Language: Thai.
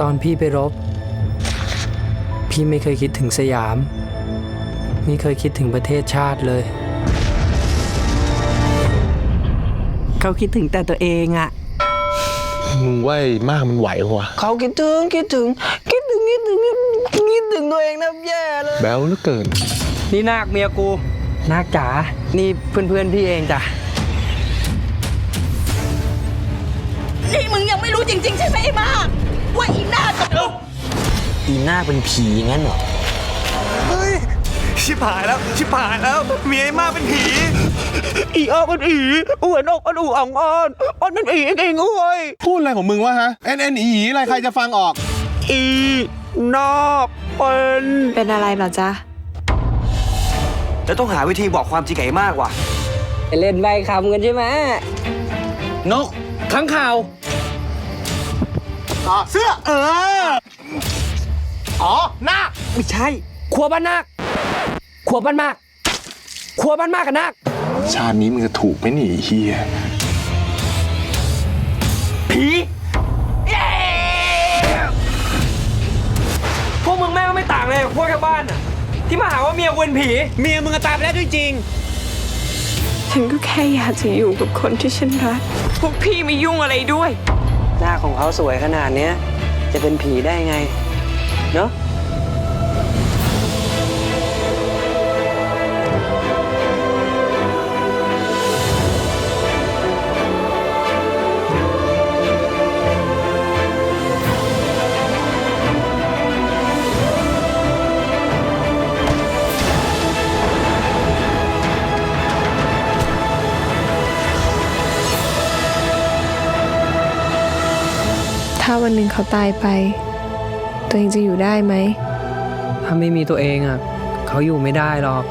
ตอนพี่ไปรบ พี่ไม่เคยคิดถึงสยาม ไม่เคยคิดถึงประเทศชาติเลย เขาคิดถึงแต่ตัวเองอะมึงว่าไอ้มากมันไหวเหรอวะเขาคิดถึงคิดถึง คิดถึงคิดถึงคิดถึงตัวเองนะแย่เลยแบลเหลือเกิน นี่นาคเมียกูนาคจ๋านี่เพื่อนๆพี่เองจ้ะนี่มึงยังไม่รู้จริง ๆ ใช่ไหมไอ้มากว่าอีหน้ากับ อีหน้าเป็นผีงั้นเหรอชิบหายแล้ว ชิบหายแล้วเมียไอ้มากเป็นผี อีออกเป็นผีอ้วนอกอันอูอ่องอ่อนอ่อนเป็นผีเองเว้ยพูดอะไรของมึงวะฮะเอ็นเอ็นอีอะไรใครจะฟังออก อีนอกเป็นเป็นอะไรเหรอจ๊ะ แล้วต้องหาวิธีบอกความจริงกับไอ้มากว่ะ ไปเล่นใบคำกันใช่ไหม นกขังข่าว เสื้อเออ อ๋อหน้าไม่ใช่ ครัวบ้านนาคครัวบ้านมาก ครัวบ้านมากกับนาคชาตินี้มึงจะถูกไหมหนีเฮียพวกมึงแม่งก็ไม่ต่างเลยกับพวกชาวบ้านอะที่มาหาว่าเมียกูเป็นผี เมียมึงก็ตายไปแล้วด้วยจริง ฉันก็แค่อยากจะอยู่กับคนที่ฉันรัก พวกพี่ไม่ยุ่งอะไรด้วย หน้าของเขาสวยขนาดเนี้ย จะเป็นผีได้ไง เนอะถ้าวันหนึ่งเขาตายไป ตัวเองจะอยู่ได้ไหม ถ้าไม่มีตัวเองอะ เขาอยู่ไม่ได้หรอก